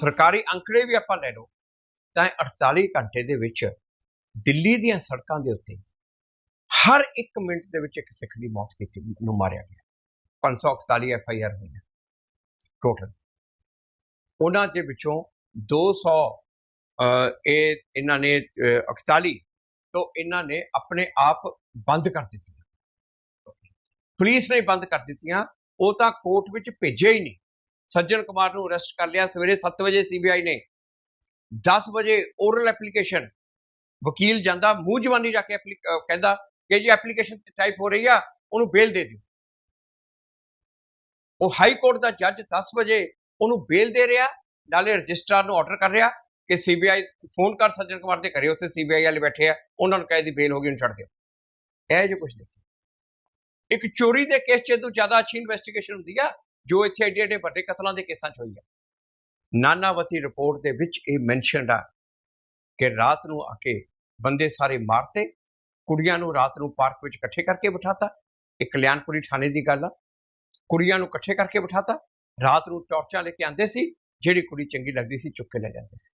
ਸਰਕਾਰੀ ਅੰਕੜੇ ਵੀ ਆਪਾਂ ਲੈ ਲਓ ਤਾਂ ਇਹ 48 ਘੰਟੇ ਦੇ ਵਿੱਚ ਦਿੱਲੀ ਦੀਆਂ ਸੜਕਾਂ ਦੇ ਉੱਤੇ ਹਰ 1 ਮਿੰਟ ਦੇ ਵਿੱਚ ਇੱਕ ਸਿੱਖ ਦੀ ਮੌਤ ਕੀਤੀ ਨੂੰ ਮਾਰਿਆ ਗਿਆ। 541 ਐਫ ਆਈ ਆਰ ਹੋਈਆਂ ਟੋਟਲ। ਉਹਨਾਂ ਦੇ ਵਿੱਚੋਂ 200 ਅਹ, ਇਹ ਇਹਨਾਂ ਨੇ ਅਹ, 41 ਤੋਂ ਇਹਨਾਂ ਨੇ ਆਪਣੇ ਆਪ ਬੰਦ ਕਰ ਦਿੱਤੀਆਂ। ਪੁਲਿਸ ਨੇ ਬੰਦ ਕਰ ਦਿੱਤੀਆਂ ਉਹ ਤਾਂ ਕੋਰਟ ਵਿੱਚ ਭੇਜਿਆ ਹੀ ਨਹੀਂ। ਸੱਜਣ ਕੁਮਾਰ ਨੂੰ ਅਰੈਸਟ ਕਰ ਲਿਆ। ਸਵੇਰੇ 7 ਵਜੇ ਸੀਬੀਆਈ ਨੇ 10 ਵਜੇ ਓਰਲ ਐਪਲੀਕੇਸ਼ਨ ਵਕੀਲ ਜਾਂਦਾ, ਮੂੰਹ ਜਵਾਨੀ ਜਾ ਕੇ ਕਹਿੰਦਾ ਕਿ ਜੀ ਐਪਲੀਕੇਸ਼ਨ ਟਾਈਪ ਹੋ ਰਹੀ ਆ, ਉਹਨੂੰ ਬੇਲ ਦੇ ਦਿਓ। ਉਹ ਹਾਈ ਕੋਰਟ ਦਾ ਜੱਜ 10 ਵਜੇ ਉਹਨੂੰ ਬੇਲ ਦੇ ਰਿਹਾ, ਨਾਲੇ ਰਜਿਸਟਰਾਰ ਨੂੰ ਆਰਡਰ ਕਰ ਰਿਹਾ ਕਿ ਸੀਬੀਆਈ ਫੋਨ ਕਰ ਸੱਜਣ ਕੁਮਾਰ ਦੇ ਘਰੇ, ਉੱਥੇ ਸੀਬੀਆਈ ਵਾਲੇ ਬੈਠੇ ਆ, ਉਹਨਾਂ ਨੂੰ ਕਹਿ ਦੀ ਬੇਲ ਹੋ ਗਈ, ਉਹਨੂੰ ਛੱਡ ਦਿਓ। ਇਹ ਜੋ ਕੁਝ ਦੇਖੋ ਇੱਕ ਚੋਰੀ ਦੇ ਕੇਸ 'ਚ ਤੋਂ ਜ਼ਿਆਦਾ ਅੱਛੀ ਇਨਵੈਸਟੀਗੇਸ਼ਨ ਹੁੰਦੀ ਆ ਜੋ ਇੱਥੇ ਐਡੇ ਐਡੇ ਵੱਡੇ ਕਤਲਾਂ ਦੇ ਕੇਸਾਂ 'ਚ ਹੋਈ ਆ ਨਾਨਾਵਤੀ ਰਿਪੋਰਟ ਦੇ ਵਿੱਚ ਇਹ ਮੈਂਸ਼ਨਡ ਆ ਕਿ ਰਾਤ ਨੂੰ ਆ ਕੇ ਬੰਦੇ ਸਾਰੇ ਮਾਰਤੇ, ਕੁੜੀਆਂ ਨੂੰ ਰਾਤ ਨੂੰ ਪਾਰਕ ਵਿੱਚ ਇਕੱਠੇ ਕਰਕੇ ਬਿਠਾਤਾ, ਇਹ ਕਲਿਆਣਪੁਰੀ ਥਾਣੇ ਦੀ ਗੱਲ ਆ। ਕੁੜੀਆਂ ਨੂੰ ਇਕੱਠੇ ਕਰਕੇ ਬਿਠਾਤਾ, ਰਾਤ ਨੂੰ ਟਾਰਚਾਂ ਲੈ ਕੇ ਆਂਦੇ ਸੀ, ਜਿਹੜੀ ਕੁੜੀ ਚੰਗੀ ਲੱਗਦੀ ਸੀ ਚੁੱਕ ਕੇ ਲੈ ਜਾਂਦੇ ਸੀ।